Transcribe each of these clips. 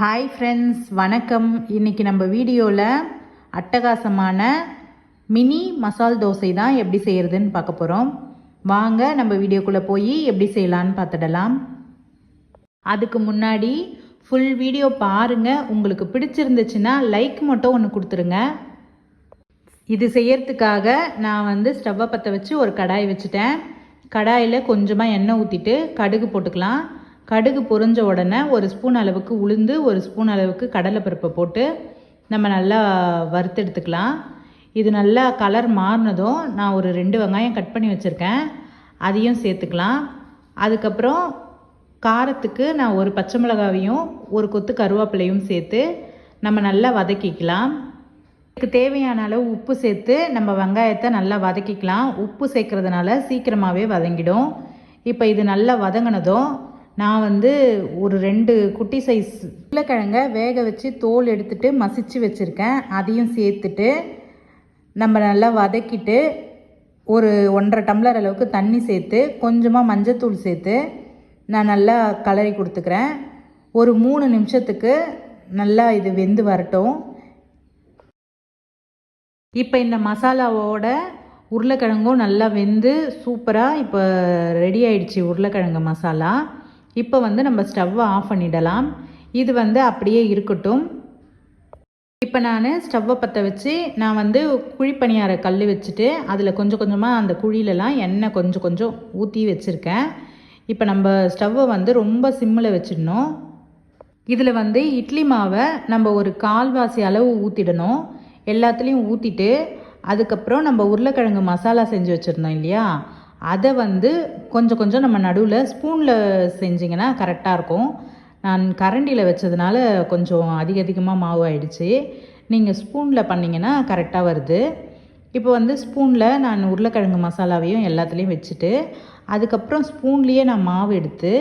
Hi friends வணக்கம். இன்னைக்கு நம்ம வீடியோவில் அட்டகாசமான மினி மசால் தோசை தான் எப்படி செய்கிறதுன்னு பார்க்க போகிறோம் வாங்க நம்ம வீடியோக்குள்ளே போய் எப்படி செய்யலான்னு பார்த்துடலாம். அதுக்கு முன்னாடி ஃபுல் வீடியோ பாருங்கள் உங்களுக்கு பிடிச்சிருந்துச்சுன்னா லைக் மட்டும் ஒன்று கொடுத்துருங்க. இது செய்யறதுக்காக நான் வந்து ஸ்டவ்வை பற்ற வச்சு ஒரு கடாய் வச்சுட்டேன். கடாயில் கொஞ்சமாக எண்ணெய் ஊற்றிட்டு கடுகு போட்டுக்கலாம். கடுகு பொரிஞ்ச உடனே ஒரு ஸ்பூன் அளவுக்கு உளுந்து ஒரு ஸ்பூன் அளவுக்கு கடலைப்பருப்பை போட்டு நம்ம நல்லா வறுத்தெடுத்துக்கலாம். இது நல்லா கலர் மாறினதும் நான் ஒரு ரெண்டு வெங்காயம் கட் பண்ணி வச்சுருக்கேன். அதையும் சேர்த்துக்கலாம். அதுக்கப்புறம் காரத்துக்கு நான் ஒரு பச்சை மிளகாவையும் ஒரு கொத்து கருவேப்பிலையும் சேர்த்து நம்ம நல்லா வதக்கிக்கலாம். இதுக்கு தேவையான அளவு உப்பு சேர்த்து நம்ம வெங்காயத்தை நல்லா வதக்கிக்கலாம். உப்பு சேர்க்கறதுனால சீக்கிரமாகவே வதங்கிடும். இப்போ இது நல்லா வதங்கினதும் நான் வந்து ஒரு ரெண்டு குட்டி சைஸ் உருளைக்கிழங்க வேக வச்சு தோல் எடுத்துட்டு மசிச்சு வச்சுருக்கேன். அதையும் சேர்த்துட்டு நம்ம நல்லா வதக்கிட்டு ஒரு ஒன்றரை டம்ளர் அளவுக்கு தண்ணி சேர்த்து கொஞ்சமாக மஞ்சத்தூள் சேர்த்து நான் நல்லா கலரி கொடுத்துக்கிறேன். ஒரு மூணு நிமிஷத்துக்கு நல்லா இது வெந்து வரட்டும். இப்போ இந்த மசாலாவோட உருளைக்கிழங்கும் நல்லா வெந்து சூப்பராக இப்போ ரெடி ஆயிடுச்சு உருளைக்கிழங்கு மசாலா. இப்போ வந்து நம்ம ஸ்டவ்வை ஆஃப் பண்ணிடலாம். இது வந்து அப்படியே இருக்கட்டும். இப்போ நான் ஸ்டவ்வை பற்ற வச்சு நான் வந்து குழிப்பணியார கல் வச்சுட்டு அதில் கொஞ்சம் கொஞ்சமாக அந்த குழியிலலாம் எண்ணெய் கொஞ்சம் கொஞ்சம் ஊற்றி வச்சுருக்கேன். இப்போ நம்ம ஸ்டவ்வை வந்து ரொம்ப சிம்மில் வச்சிடணும். இதில் வந்து இட்லி மாவை நம்ம ஒரு கால்வாசி அளவு ஊற்றிடணும் எல்லாத்துலேயும் ஊற்றிட்டு அதுக்கப்புறம் நம்ம உருளைக்கிழங்கு மசாலா செஞ்சு வச்சுருந்தோம் இல்லையா? அதை வந்து கொஞ்சம் கொஞ்சம் நம்ம நடுவில் ஸ்பூனில் செஞ்சிங்கன்னா கரெக்டாக இருக்கும். நான் கரண்டியில் வச்சதுனால கொஞ்சம் அதிக அதிகமாக மாவு ஆயிடுச்சு. நீங்கள் ஸ்பூனில் பண்ணிங்கன்னா கரெக்டாக வருது. இப்போ வந்து ஸ்பூனில் நான் உருளைக்கிழங்கு மசாலாவையும் எல்லாத்துலேயும் வச்சுட்டு அதுக்கப்புறம் ஸ்பூன்லேயே நான் மாவு எடுத்து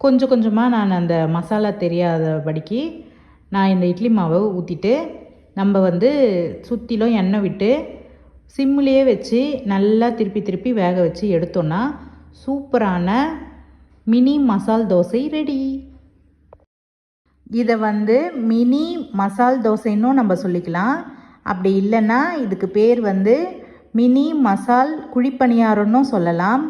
கொஞ்சம் கொஞ்சமாக நான் அந்த மசாலா தெரியாதபடிக்கு நான் இந்த இட்லி மாவை ஊற்றிட்டு நம்ம வந்து சுற்றிலும் எண்ணெய் விட்டு சிம்மிலேயே வச்சு நல்லா திருப்பி திருப்பி வேக வச்சு எடுத்தோன்னா சூப்பரான மினி மசால் தோசை ரெடி இதை வந்து மினி மசால் தோசைன்னும் நம்ம சொல்லிக்கலாம். அப்படி இல்லைன்னா இதுக்கு பேர் வந்து மினி மசால் குழிப்பணியாரம்னும் சொல்லலாம்.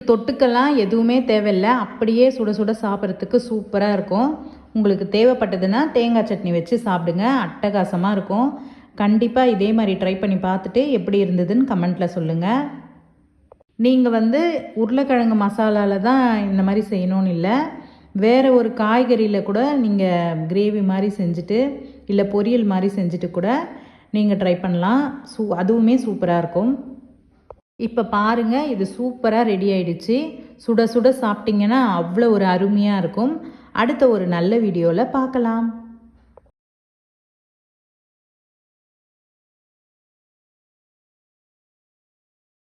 தொட்டுக்கெல்லாம் எதுவுமே தேவையில்லை. அப்படியே சுட சுட சாப்பிட்றதுக்கு சூப்பராக இருக்கும். உங்களுக்கு தேவைப்பட்டதுன்னா தேங்காய் சட்னி வச்சு சாப்பிடுங்க. அட்டகாசமாக இருக்கும். கண்டிப்பாக இதே மாதிரி ட்ரை பண்ணி பார்த்துட்டு எப்படி இருந்ததுன்னு கமெண்ட்டில் சொல்லுங்கள் நீங்கள் வந்து உருளைக்கிழங்கு மசாலாவில் தான் இந்த மாதிரி செய்யணும்னு இல்லை. வேறு ஒரு காய்கறியில் கூட நீங்கள் கிரேவி மாதிரி செஞ்சுட்டு இல்லை பொரியல் மாதிரி செஞ்சுட்டு கூட நீங்கள் ட்ரை பண்ணலாம். சூ அதுவுமே சூப்பராக இருக்கும். இப்போ பாருங்கள் இது சூப்பராக ரெடி ஆயிடுச்சு. சுட சுட சாப்பிட்டிங்கன்னா அவ்வளோ ஒரு அருமையாக இருக்கும். அடுத்த ஒரு நல்ல வீடியோவில் பார்க்கலாம்.